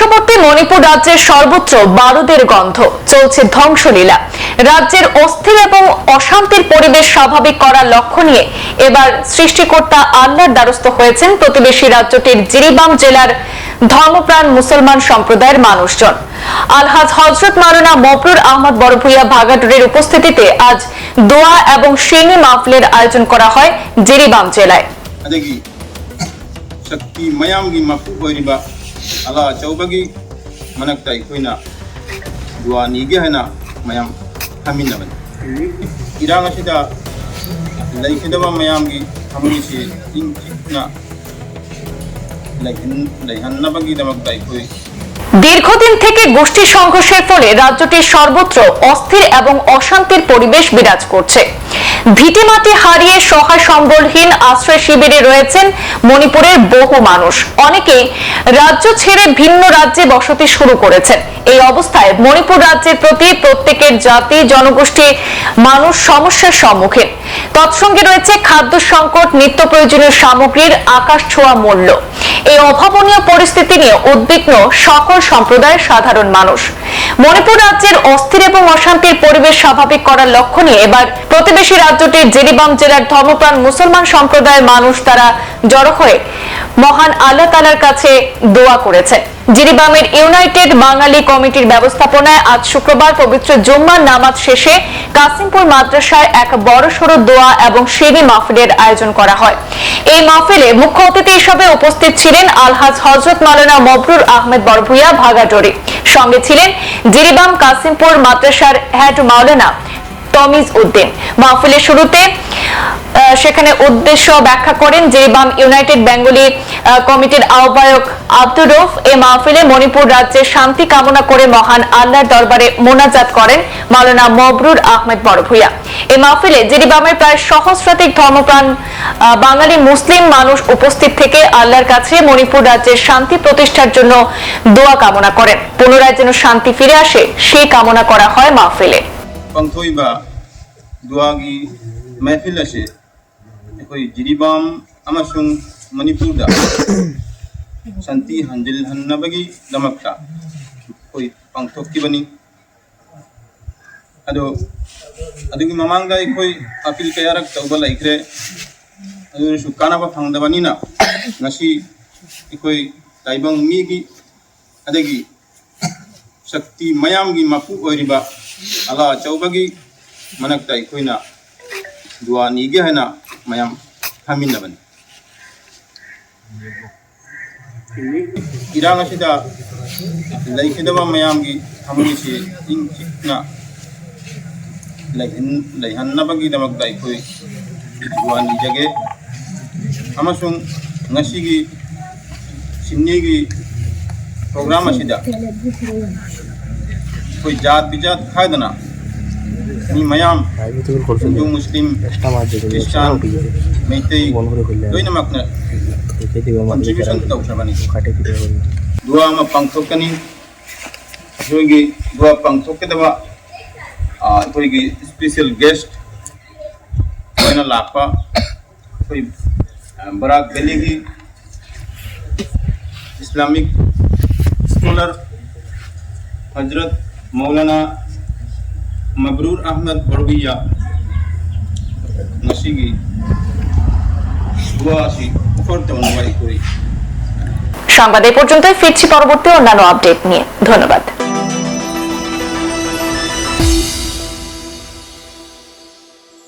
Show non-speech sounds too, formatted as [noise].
পার্শ্ববর্তী মণিপুর রাজ্যের সর্বোচ্চ বারুদের গন্ধ, চলছে ধ্বংসলীলা। রাজ্যের অস্থির এবং অশান্তির পরিবেশ স্বাভাবিক করার লক্ষ্য নিয়ে এবার সৃষ্টিকর্তা আল্লাহর দ্বারস্থ হয়েছেন প্রতিবেশী রাজ্যটির জিরিবাম জেলার ধর্মপ্রাণ মুসলমান সম্প্রদায়ের মানুষজন। আলহাজ হজরত মারুনা মফরুর আহমদ বড়ভুইয়া ভাগাটুরের উপস্থিতিতে আজ দোয়া এবং শিনি মাহফিলের আয়োজন করা হয় জিরিবাম জেলায়। শক্তি ময়াম ꯑꯂꯥ ꯑꯆꯧꯕꯒꯤ ꯃꯅꯥꯛꯇ ꯑꯩꯈꯣꯏꯅ ꯗꯨꯋꯥ ꯅꯤꯒꯦ ꯍꯥꯏꯅ ꯃꯌꯥꯝ ꯐꯝꯃꯤꯟꯅꯕꯅꯤ ꯏꯔꯥꯡ ꯑꯁꯤꯗ ꯂꯩꯈꯤꯗꯕ ꯃꯌꯥꯝꯒꯤ ꯊꯃꯣꯏꯁꯤ ꯏꯪ ꯆꯤꯛꯅ ꯂꯩꯍꯟꯅꯕꯒꯤꯗꯃꯛꯇ ꯑꯩꯈꯣꯏ দীর্ঘদিন থেকে গোষ্ঠী সংঘর্ষের ফলে রাজ্যটির সর্বত্র অস্থির এবং অশান্তির পরিবেশ বিরাজ করছে। ভিটেমাটি হারিয়ে সহায় সম্বলহীন আশ্রয় শিবিরে রয়েছেন মণিপুরের বহু মানুষ। অনেকে রাজ্য ছেড়ে ভিন্ন রাজ্যে বসতি শুরু করেছেন। এই অবস্থায় মণিপুর রাজ্যের প্রতি প্রত্যেকের জাতি, জনগোষ্ঠী, মানুষ সমস্যার সম্মুখীন। তৎসঙ্গে রয়েছে খাদ্য সংকট, নিত্য প্রয়োজনীয় সামগ্রীর আকাশ ছোঁয়া মূল্য। এই অভাবনীয় পরিস্থিতি নিয়ে উদ্বিগ্ন সকল সম্প্রদায়ের সাধারণ মানুষ। মণিপুর রাজ্যের অস্থির এবং অশান্তির পরিবেশ স্বাভাবিক করার লক্ষ্য নিয়ে এবার প্রতিবেশী রাজ্যটির জেরিবাম জেলার ধর্মপ্রাণ মুসলমান সম্প্রদায়ের মানুষ তারা জড়ো হয়ে মহান আল্লাহ তালার কাছে দোয়া করেছে জিরিবামের ইউনাইটেড বাঙালি কমিটির ব্যবস্থাপনায় আজ শুক্রবার পবিত্র জুম্মার নামাজ শেষে কাসিমপুর মাদ্রাসায় এক বড়সড় দোয়া এবং শ্রেণি মাহফিলের আয়োজন করা হয়। এই মাহফিলে মুখ্য অতিথি হিসেবে উপস্থিত ছিলেন আলহাজ হজরত মালানা মবরুর আহমেদ বরভুইয়া ভাগাডোরি। সঙ্গে ছিলেন জিরিবাম কাসিমপুর মাদ্রাসার হেড মাওলানা তমিজ উদ্দিন। মাহফিলের শুরুতে সেখানে উদ্দেশ্য ব্যাখ্যা করেন জেরিবাম ইউনাইটেড বেঙ্গলি কমিটির আহ্বায়ক আব্দুর রৌফ এ মাহফিলে মণিপুর রাজ্যের শান্তি কামনা করে মহান আল্লাহর দরবারে মোনাজাত করেন মাওলানা মবরুর আহমেদ বড়ভূয়া এই মাহফিলে জেরিবামের প্রায় সহস্রাধিক ধর্মপ্রাণ বাঙালি মুসলিম মানুষ উপস্থিত থেকে আল্লাহর কাছে মণিপুর রাজ্যের শান্তি প্রতিষ্ঠার জন্য দোয়া কামনা করেন। পুনরায় যেন শান্তি ফিরে আসে, সেই কামনা করা হয় মাহফিলে। दुआ गी महफिल से जिरीबाम मणिपुर [coughs] शांति हंजिल हनबगी दमकता। कोई अपील क्या रख तब लिखरे काना फादबनी लाइब मीगी शक्ति मयाम की मकूब अला की ꯃꯅꯛꯇ ꯑꯩꯈꯣꯏꯅ ꯗꯨꯋꯥꯅꯤꯒꯤ ꯍꯥꯏꯅ ꯃꯌꯥꯝ ꯐꯝꯃꯤꯟꯅꯕꯅꯤ ꯏꯔꯥꯡ ꯑꯁꯤꯗ ꯂꯩꯈꯤꯗꯕ ꯃꯌꯥꯝꯒꯤ ꯊꯃꯣꯏꯁꯤ ꯏꯪ ꯆꯤꯛꯅ ꯂꯩꯍꯟꯅꯕꯒꯤꯗꯃꯛꯇ ꯑꯩꯈꯣꯏ ꯗꯨꯋꯥꯅꯤꯖꯒꯦ ꯑꯃꯁꯨꯡ ꯉꯁꯤꯒꯤ ꯁꯤꯝꯅꯤꯒꯤ ꯄ꯭ꯔꯣꯒ꯭ꯔꯥꯝ ꯑꯁꯤꯗ ꯑꯩꯈꯣꯏ ꯖꯥꯠ ꯕꯤꯖꯥꯠ ꯈꯥꯏꯗꯅ ꯃꯌꯥꯝ ꯍꯤꯟꯗꯨ ꯃꯨꯁꯂꯤꯝ ꯈ꯭ꯔꯤꯁꯇꯥꯟ ꯃꯩꯇꯩ ꯂꯣꯏꯅꯃꯛꯅ ꯀꯟꯇ꯭ꯔꯤꯕ꯭ꯌꯨꯁꯟ ꯇꯧꯈ꯭ꯔꯕꯅꯤ ꯗꯨꯋꯥ ꯑꯃ ꯄꯥꯡꯊꯣꯛꯀꯅꯤ ꯑꯩꯈꯣꯏꯒꯤ ꯗꯨꯋꯥ ꯄꯥꯡꯊꯣꯛꯀꯗꯕ ꯑꯩꯈꯣꯏꯒꯤ ꯁ꯭ꯄꯦꯁꯤꯌꯦꯜ ꯒꯦꯁ ꯑꯣꯏꯅ ꯂꯥꯛꯄ ꯑꯩꯈꯣꯏ ꯕꯔꯥꯛ ꯚꯦꯂꯤꯒꯤ इस्लामिक स्कॉलर हज़रत मौलाना মাবরুর আহমদ বড়বিয়া নসিগি সুয়াশি বর্তমান বাড়ি করি সংবাদ এ পর্যন্তই, ফিরছি পরবর্তী অন্যান্য আপডেট নিয়ে। ধন্যবাদ।